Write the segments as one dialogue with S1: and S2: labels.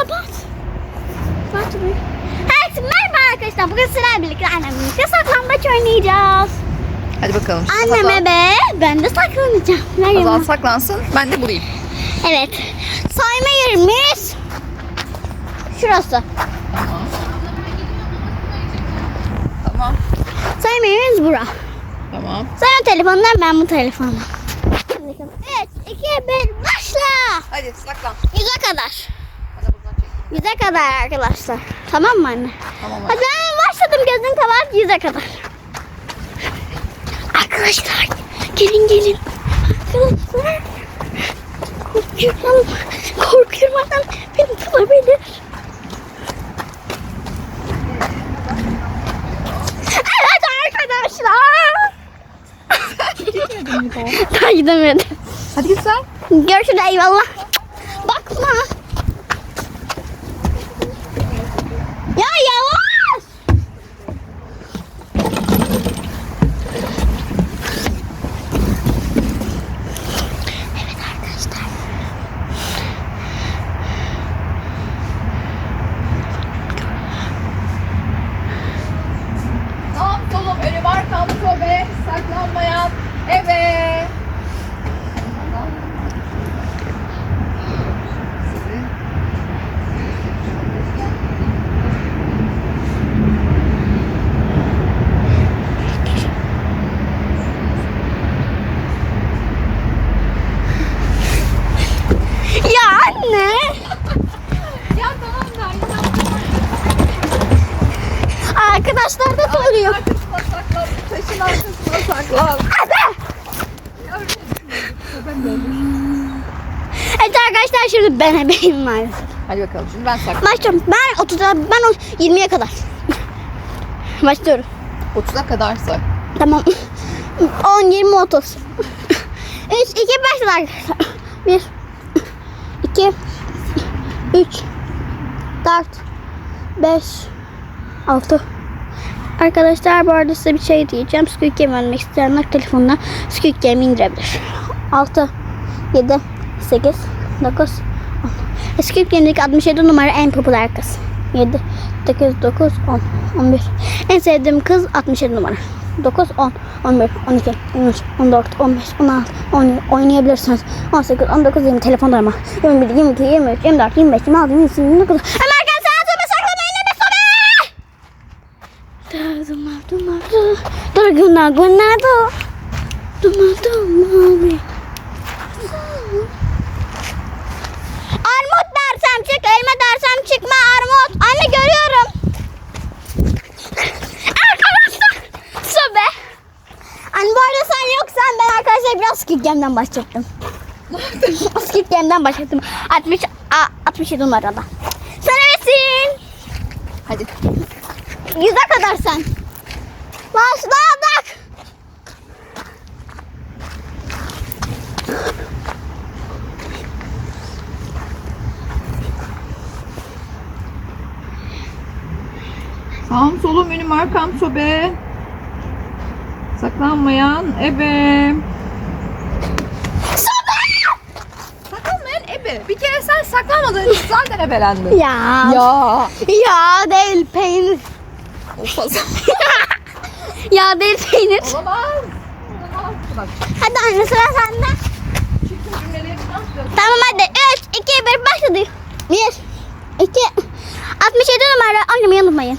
S1: kapat. Kapat Evet merhaba arkadaşlar. Bugün sizlerle birlikte annemle birlikte saklambaç oynayacağız. Hadi bakalım. Şimdi Anneme saklan. be ben de saklanacağım.
S2: Ver Azal yanıma. saklansın. Ben de bulayım.
S1: Evet. Sayma yerimiz şurası. Tamam. Sayma yerimiz bura. Tamam. Sen o telefondan ben bu telefondan. 3, 2, 1 başla.
S2: Hadi saklan.
S1: Yüze kadar. Yüze kadar arkadaşlar. Tamam mı anne? Tamam. Hadi başladım gözün kapat yüze kadar. Arkadaşlar gelin gelin. Arkadaşlar korkuyorum. Korkuyorum adam beni tutabilir. Evet arkadaşlar. Gitmedin mi Daha gidemedim. Hadi git sen. Görüşürüz eyvallah. Bakma. Arkadaşlar da soruyor.
S2: Arkasına saklan. Taşın arkasına saklan.
S1: Evet arkadaşlar şimdi ben ebeyim maalesef.
S2: Hadi bakalım şimdi ben saklan.
S1: Başlıyorum. Ben 30'a ben 20'ye kadar. Başlıyorum.
S2: 30'a kadar say.
S1: Tamam. 10 20 30. 3 2 başla arkadaşlar. 1 2 3 4 5 6 Arkadaşlar bu arada size bir şey diyeceğim. Squid Game öğrenmek isteyenler telefonuna Squid Game indirebilir. 6 7 8 9 10 Squid Game'deki 67 numara en popüler kız. 7 8 9 10 11 En sevdiğim kız 67 numara. 9 10 11 12 13 14 15 16 17 oynayabilirsiniz. 18 19 20 telefon arama. 21 22 23 24 25 26 27 29 hemen gunagunado. Dumadumami. Armut dersem çık, elma dersem çıkma armut. Anne görüyorum. Arkadaşlar. Sobe. Anne bu arada sen yoksan ben arkadaşlar biraz Squid Game'den başlattım. Squid Game'den başlattım. 60, a, 67 numarada. Sen evetsin. Hadi. Yüze kadar sen. Başla
S2: Sağım solum önüm arkam sobe. Saklanmayan ebe. Saklanmayan ebe. Bir kere sen saklanmadın. zaten ebelendin. Ya. Ya.
S1: Ya değil peynir. ya değil peynir. Olamaz. Hadi anne sıra sende. Çünkü cümleleri nasıl Tamam hadi. 3, 2, 1 başladı. 1, 2, 67 numara oynamayı unutmayın.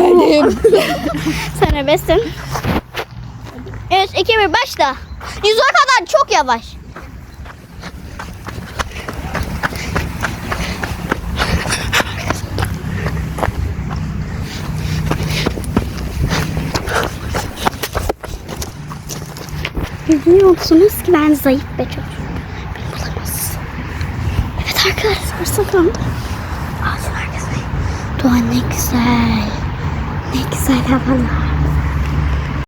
S2: benim.
S1: Sen ebesin. Evet, iki bir başla. Yüze kadar çok yavaş. Biliyor musunuz ki ben zayıf ve çocuğum. Beni bulamazsın. Evet arkadaşlar sakın. Ağzın arkasına. Doğa ne güzel. Ne güzel havalar.